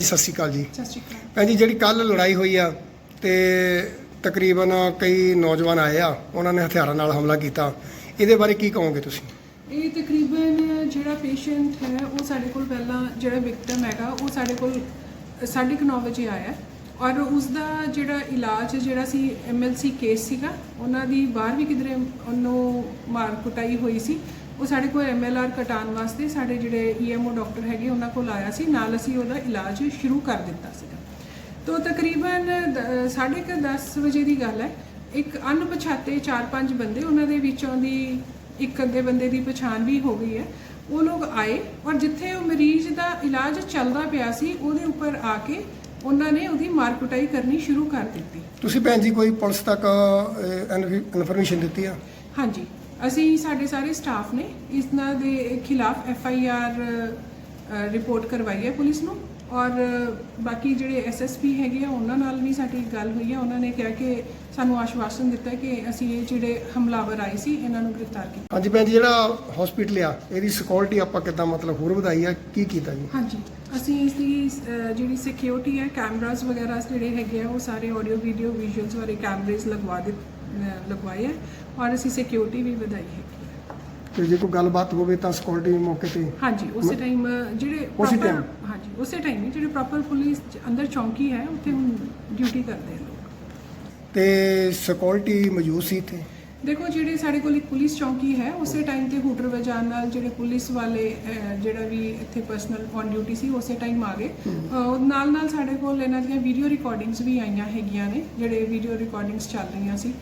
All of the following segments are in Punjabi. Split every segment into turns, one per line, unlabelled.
ਸਤਿ ਸ਼੍ਰੀ ਅਕਾਲ ਜੀ।
ਸਤਿ ਸ਼੍ਰੀ ਅਕਾਲ।
ਭੈਣ ਜੀ ਜਿਹੜੀ ਕੱਲ ਲੜਾਈ ਹੋਈ ਆ ਤੇ ਤਕਰੀਬਨ ਕਈ ਨੌਜਵਾਨ ਆਏ ਆ ਉਹਨਾਂ ਨੇ ਹਥਿਆਰਾਂ ਨਾਲ ਹਮਲਾ ਕੀਤਾ। ਇਹਦੇ ਬਾਰੇ ਕੀ ਕਹੋਗੇ ਤੁਸੀਂ?
ਇਹ ਤਕਰੀਬਨ ਜਿਹੜਾ ਪੇਸ਼ੈਂਟ ਹੈ ਉਹ ਸਾਡੇ ਕੋਲ ਪਹਿਲਾਂ ਜਿਹੜਾ ਵਿਕਟਮ ਹੈਗਾ ਉਹ ਸਾਡੇ ਕੋਲ 9:30 ਵਜੇ ਆਇਆ। ਔਰ ਉਸ ਦਾ ਜਿਹੜਾ ਇਲਾਜ ਜਿਹੜਾ ਸੀ ਐਮਐਲਸੀ ਕੇਸ ਸੀਗਾ, ਉਹਨਾਂ ਦੀ ਬਾਹਰ ਵੀ ਕਿਧਰੇ ਉਹਨੂੰ ਮਾਰ ਕੁਟਾਈ ਹੋਈ ਸੀ। ਉਹ ਸਾਡੇ ਕੋਲ ਐਮਐਲਆਰ ਕਟਾਉਣ ਵਾਸਤੇ ਸਾਡੇ ਜਿਹੜੇ ਈਐਮਓ ਡਾਕਟਰ ਹੈਗੇ, ਉਹਨਾਂ ਕੋਲ ਆਇਆ ਸੀ। ਨਾਲ ਅਸੀਂ ਉਹਦਾ ਇਲਾਜ ਸ਼ੁਰੂ ਕਰ ਦਿੱਤਾ ਸੀਗਾ। ਤੋ ਤਕਰੀਬਨ 10:30 ਵਜੇ ਦੀ ਗੱਲ ਹੈ। ਇੱਕ ਅਣਪਛਾਤੇ 4-5 ਬੰਦੇ, ਉਹਨਾਂ ਦੇ ਵਿੱਚੋਂ ਦੀ ਇੱਕ ਅੱਧੇ ਬੰਦੇ ਦੀ ਪਛਾਣ ਵੀ ਹੋ ਗਈ ਹੈ। ਉਹ ਲੋਕ ਆਏ ਔਰ ਜਿੱਥੇ ਉਹ ਮਰੀਜ਼ ਦਾ ਇਲਾਜ ਚੱਲਦਾ ਪਿਆ ਸੀ, ਉਹਦੇ ਉੱਪਰ ਆ ਕੇ ਉਹਨਾਂ ਨੇ ਉਹਦੀ ਮਾਰ ਕੁਟਾਈ ਕਰਨੀ ਸ਼ੁਰੂ ਕਰ ਦਿੱਤੀ।
ਤੁਸੀਂ ਭੈਣ ਜੀ ਕੋਈ ਪੁਲਿਸ ਤੱਕ ਇਨਫੋਰਮੇਸ਼ਨ ਦਿੱਤੀ ਆ?
ਹਾਂਜੀ। ਅਸੀਂ ਸਾਡੇ ਸਾਰੇ ਸਟਾਫ ਨੇ ਇਸ ਨਾਲ ਦੇ ਖਿਲਾਫ ਐਫ ਆਈ ਆਰ ਰਿਪੋਰਟ ਕਰਵਾਈ ਹੈ ਪੁਲਿਸ ਨੂੰ। ਔਰ ਬਾਕੀ ਜਿਹੜੇ ਐਸਐਸਪੀ ਹੈਗੇ ਆ ਉਹਨਾਂ ਨਾਲ ਵੀ ਸਾਡੀ ਗੱਲ ਹੋਈ ਹੈ। ਉਹਨਾਂ ਨੇ ਕਿਹਾ ਕਿ ਸਾਨੂੰ ਆਸ਼ਵਾਸਨ ਦਿੱਤਾ ਕਿ ਅਸੀਂ ਇਹ ਜਿਹੜੇ ਹਮਲਾਵਰ ਆਏ ਸੀ ਇਹਨਾਂ ਨੂੰ ਗ੍ਰਿਫਤਾਰ ਕੀਤਾ।
ਹਾਂਜੀ ਭੈਣ ਜੀ ਜਿਹੜਾ ਹਸਪੀਟਲ ਆ ਇਹਦੀ ਸਿਕਿਉਰਿਟੀ ਆਪਾਂ ਕਿੱਦਾਂ ਮਤਲਬ ਹੋਰ ਵਧਾਈ ਆ ਕੀ ਕੀਤਾ ਜੀ?
ਹਾਂਜੀ ਅਸੀਂ ਇਸ ਦੀ ਜਿਹੜੀ ਸਿਕਿਉਰਿਟੀ ਹੈ ਕੈਮਰਾਸ ਵਗੈਰਾ ਜਿਹੜੇ ਹੈਗੇ ਆ ਉਹ ਸਾਰੇ ਆਡੀਓ ਵੀਡੀਓ ਵਿਜ਼ੂਅਲਸ ਵਾਲੇ ਕੈਮਰੇਸ ਲਗਵਾ ਦੇ ਅਹ, ਲਗਵਾਏ ਹੈ ਔਰ ਅਸੀਂ ਸਿਕਿਉਰਿਟੀ ਵੀ ਵਧਾਈ ਹੈ।
ਤੇ ਜੇ ਕੋਈ ਗੱਲਬਾਤ ਹੋਵੇ ਤਾਂ ਸਿਕਿਉਰਿਟੀ ਮੌਕੇ ਤੇ
ਹਾਂਜੀ ਉਸੇ ਟਾਈਮ ਜਿਹੜੇ
ਉਸੇ
proper-
time?
ਹਾਂਜੀ ਉਸੇ ਟਾਈਮ ਹੀ ਜਿਹੜੇ ਪ੍ਰੋਪਰ ਪੁਲਿਸ ਅੰਦਰ ਚੌਂਕੀ ਹੈ ਉੱਥੇ ਹੁਣ ਡਿਊਟੀ ਕਰਦੇ ਆ ਲੋਕ।
ਤੇ ਸਿਕਿਉਰਿਟੀ ਮੌਜੂਦ ਸੀ ਇੱਥੇ?
ਦੇਖੋ ਜਿਹੜੇ ਸਾਡੇ ਕੋਲ ਇੱਕ ਪੁਲਿਸ ਚੌਂਕੀ ਹੈ ਉਸੇ ਟਾਈਮ ਤੇ ਹੂਟਰ ਵਜਾਣ ਨਾਲ ਜਿਹੜੇ ਪੁਲਿਸ ਵਾਲੇ ਅਹ, ਜਿਹੜਾ ਵੀ ਇੱਥੇ ਪਰਸਨਲ ਔਨ ਡਿਊਟੀ ਸੀ ਉਸੇ ਟਾਈਮ ਆ ਗਏ। ਅਹ, ਨਾਲ ਨਾਲ ਸਾਡੇ ਕੋਲ ਇਹਨਾਂ ਦੀਆਂ ਵੀਡੀਓ ਰਿਕਾਰਡਿੰਗਸ ਵੀ ਆਈਆਂ ਹੈਗੀਆਂ ਨੇ ਜਿਹੜੇ ਵੀਡੀਓ ਰਿਕਾਰਡਿੰਗਸ ਚੱਲ ਰਹੀਆਂ ਸੀ।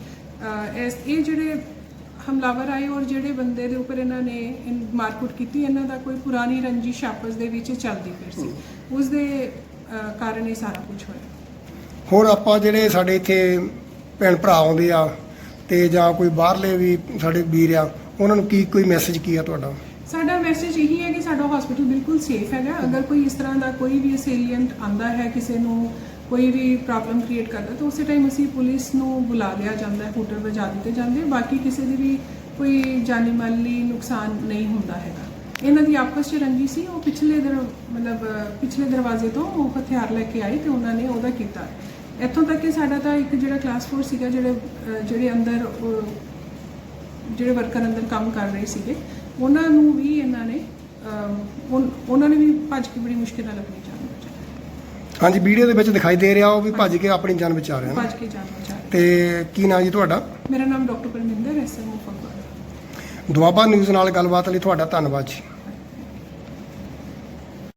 ਅਹ, ਇਸ ਇਹ ਜਿਹੜੇ ਹਮਲਾਵਰ ਆਏ ਔਰ ਜਿਹੜੇ ਬੰਦੇ ਦੇ ਉੱਪਰ ਇਹਨਾਂ ਨੇ ਮਾਰਕੁੱਟ ਕੀਤੀ ਇਹਨਾਂ ਦਾ ਕੋਈ ਪੁਰਾਣੀ ਰੰਜਿਸ਼ ਆਪਸ ਦੇ ਵਿੱਚ ਚੱਲਦੀ ਫਿਰ ਸੀ। ਉਸ ਦੇ ਕਾਰਨ ਇਹ ਸਾਰਾ ਕੁਝ ਹੋਇਆ।
ਹੋਰ ਆਪਾਂ ਜਿਹੜੇ ਸਾਡੇ ਇੱਥੇ ਭੈਣ ਭਰਾ ਆਉਂਦੇ ਆ ਤੇ ਜਾਂ ਕੋਈ ਬਾਹਰਲੇ ਵੀ ਸਾਡੇ ਵੀਰ ਆ ਉਹਨਾਂ ਨੂੰ ਕੀ ਕੋਈ ਮੈਸੇਜ ਕੀ ਆ ਤੁਹਾਡਾ?
ਸਾਡਾ ਮੈਸੇਜ ਇਹੀ ਹੈ ਕਿ ਸਾਡਾ ਹਸਪੀਟਲ ਬਿਲਕੁਲ ਸੇਫ ਹੈਗਾ। ਅਗਰ ਕੋਈ ਇਸ ਤਰ੍ਹਾਂ ਦਾ ਕੋਈ ਵੀ ਅਸੇਲੀਐਂਟ ਆਂਦਾ ਹੈ ਕਿਸੇ ਨੂੰ ਕੋਈ ਵੀ ਪ੍ਰੋਬਲਮ ਕ੍ਰੀਏਟ ਕਰਦਾ ਤਾਂ ਉਸੇ ਟਾਈਮ ਅਸੀਂ ਪੁਲਿਸ ਨੂੰ ਬੁਲਾ ਲਿਆ ਜਾਂਦਾ ਹੈ ਹੂਟਰ ਵਜਾ ਦਿੱਤੇ ਜਾਂਦੇ ਬਾਕੀ ਕਿਸੇ ਦੀ ਵੀ ਕੋਈ ਜਾਨੀ ਮਾਲੀ ਨੁਕਸਾਨ ਨਹੀਂ ਹੁੰਦਾ ਹੈਗਾ। ਇਹਨਾਂ ਦੀ ਆਪਸ 'ਚ ਰੰਜੀ ਸੀ ਉਹ ਪਿਛਲੇ ਦਰ ਮਤਲਬ ਪਿਛਲੇ ਦਰਵਾਜ਼ੇ ਤੋਂ ਉਹ ਹਥਿਆਰ ਲੈ ਕੇ ਆਏ ਤੇ ਉਹਨਾਂ ਨੇ ਉਹਦਾ ਕੀਤਾ। ਇੱਥੋਂ ਤੱਕ ਕਿ ਸਾਡਾ ਤਾਂ ਇੱਕ ਜਿਹੜਾ ਕਲਾਸ 4 ਸੀਗਾ ਜਿਹੜੇ ਜਿਹੜੇ ਅੰਦਰ ਜਿਹੜੇ ਵਰਕਰ ਅੰਦਰ ਕੰਮ ਕਰ ਰਹੇ ਸੀਗੇ ਉਹਨਾਂ ਨੂੰ ਵੀ ਇਹਨਾਂ ਨੇ ਅਮ, ਉਹਨਾਂ ਨੇ ਵੀ ਭੱਜ ਕੇ ਬੜੀ ਮੁਸ਼ਕਿਲ ਨਾਲ ਆਪਣੀ
ਹਾਂਜੀ ਵੀਡੀਓ ਦੇ ਵਿੱਚ ਦਿਖਾਈ ਦੇ ਰਿਹਾ ਉਹ ਵੀ ਭੱਜ ਕੇ ਆਪਣੀ ਜਾਨ ਬਚਾ ਰਿਹਾ ਨਾ
ਭੱਜ ਕੇ ਜਾਨ ਬਚਾਈ
ਤੇ ਕੀ ਨਾਮ ਜੀ ਤੁਹਾਡਾ?
ਮੇਰਾ ਨਾਮ doctor Parminder SMO Phagwara
Doaba news ਨਾਲ ਗੱਲਬਾਤ ਲਈ ਤੁਹਾਡਾ ਧੰਨਵਾਦ ਜੀ।